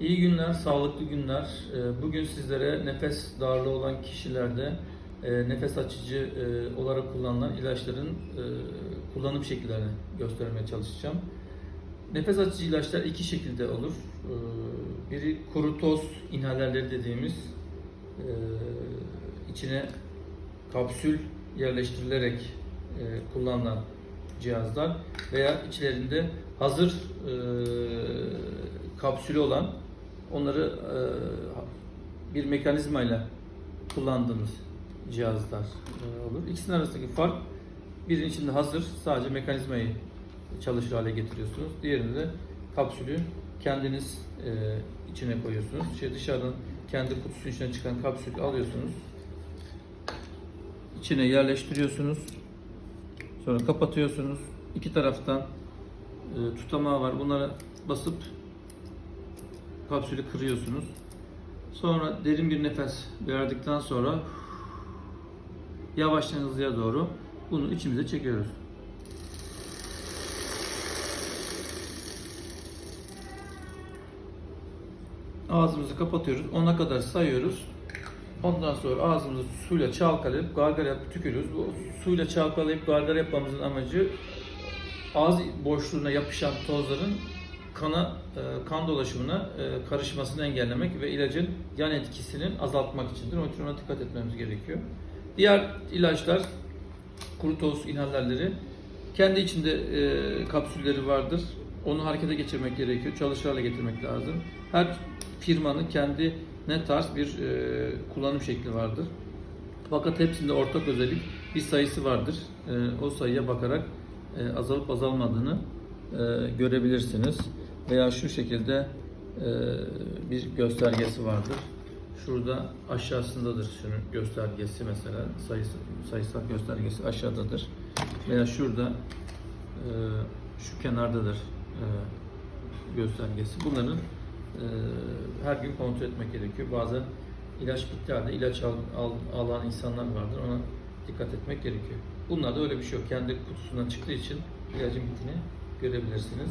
İyi günler, sağlıklı günler. Ee, Bugün sizlere nefes darlığı olan kişilerde e, nefes açıcı e, olarak kullanılan ilaçların e, kullanım şekillerini göstermeye çalışacağım. Nefes açıcı ilaçlar iki şekilde olur. Ee, Biri kuru toz inhalerleri dediğimiz içine kapsül yerleştirilerek kullanılan cihazlar veya içlerinde hazır kapsülü olan onları e, bir mekanizmayla kullandığımız cihazlar e, olur. İkisinin arasındaki fark birinin içinde hazır sadece mekanizmayı çalışır hale getiriyorsunuz. Diğerinde de kapsülü kendiniz e, içine koyuyorsunuz. Şey dışarıdan kendi kutusunun içine çıkan kapsülü alıyorsunuz. İçine yerleştiriyorsunuz. Sonra kapatıyorsunuz. İki taraftan e, tutamağı var. Bunlara basıp kapsülü kırıyorsunuz. Sonra derin bir nefes verdikten sonra yavaştan hızlıya doğru bunu içimize çekiyoruz. Ağzımızı kapatıyoruz. Ona kadar sayıyoruz. Ondan sonra ağzımızı suyla çalkalayıp gargara yapıp tükürüyoruz. Bu suyla çalkalayıp gargara yapmamızın amacı ağız boşluğuna yapışan tozların kana e, kan dolaşımına e, karışmasını engellemek ve ilacın yan etkisinin azaltmak içindir. Onun için ona dikkat etmemiz gerekiyor. Diğer ilaçlar kuru toz inhalerleri kendi içinde e, kapsülleri vardır. Onu harekete geçirmek gerekiyor. Çalışır hale getirmek lazım. Her firmanın kendi ne tarz bir e, kullanım şekli vardır. Fakat hepsinde ortak özellik bir sayısı vardır. E, o sayıya bakarak e, azalıp azalmadığını e, görebilirsiniz. Veya şu şekilde e, bir göstergesi vardır. Şurada aşağısındadır şunun göstergesi mesela sayısı, sayısal göstergesi aşağıdadır. Veya şurada e, şu kenardadır e, göstergesi. Bunların e, her gün kontrol etmek gerekiyor. Bazen ilaç bitti halde ilaç al, al- alan insanlar vardır. Ona dikkat etmek gerekiyor. Bunlarda öyle bir şey yok. Kendi kutusundan çıktığı için ilacın bittiğini görebilirsiniz.